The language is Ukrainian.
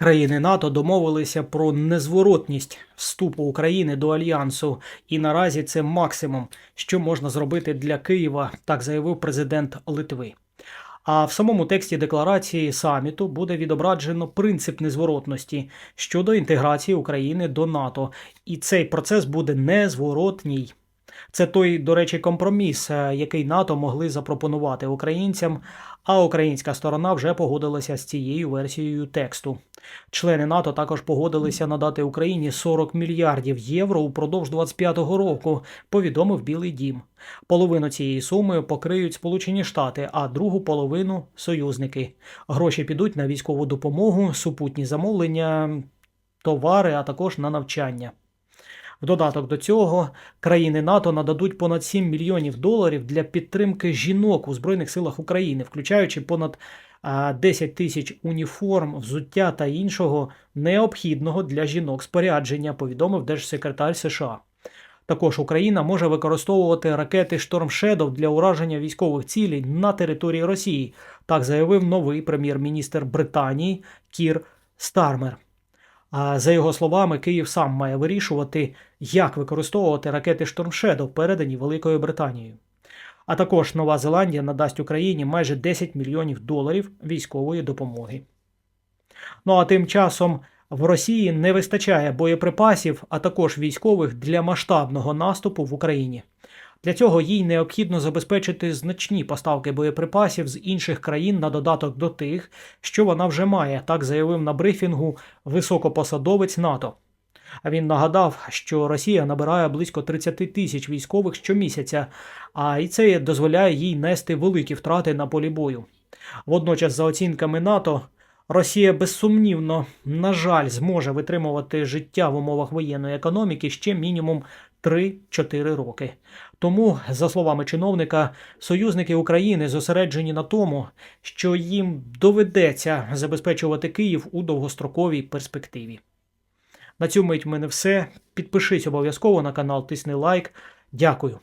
Країни НАТО домовилися про незворотність вступу України до альянсу, і наразі це максимум, що можна зробити для Києва, так заявив президент Литви. А в самому тексті декларації саміту буде відображено принцип незворотності щодо інтеграції України до НАТО, і цей процес буде незворотній. Це той, до речі, компроміс, е, який НАТО могли запропонувати українцям, а українська сторона вже погодилася з цією версією тексту. Члени НАТО також погодилися надати Україні 40 мільярдів євро упродовж 25-го року, повідомив Білий Дім. Половину цієї суми покриють Сполучені Штати, а другу половину союзники. Гроші підуть на військову допомогу, супутні замовлення, товари, а також на навчання. В додаток до цього країни НАТО нададуть понад 7 мільйонів доларів для підтримки жінок у Збройних силах України, включаючи понад а, 10 тисяч уніформ, взуття та іншого необхідного для жінок спорядження, повідомив держсекретар США. Також Україна може використовувати ракети Storm Shadow для ураження військових цілей на території Росії, так заявив новий прем'єр-міністр Британії Кір Стармер. А за його словами, Київ сам має вирішувати, як використовувати ракети Shadow, передані Великою Британією. А також Нова Зеландія надасть Україні майже 10 мільйонів доларів військової допомоги. Ну а тим часом в Росії не вистачає боєприпасів, а також військових для масштабного наступу в Україні. Для цього їй необхідно забезпечити значні поставки боєприпасів з інших країн на додаток до тих, що вона вже має, так заявив на брифінгу високопосадовець НАТО. А він нагадав, що Росія набирає близько 30 тисяч військових щомісяця, а і це дозволяє їй нести великі втрати на полі бою. Водночас, за оцінками НАТО, Росія безсумнівно, на жаль, зможе витримувати життя в умовах воєнної економіки ще мінімум 3-4 роки. Тому, за словами чиновника, союзники України зосереджені на тому, що їм доведеться забезпечувати Київ у довгостроковій перспективі. На цю мить в мене все. Підпишись обов'язково на канал, тисни лайк. Дякую.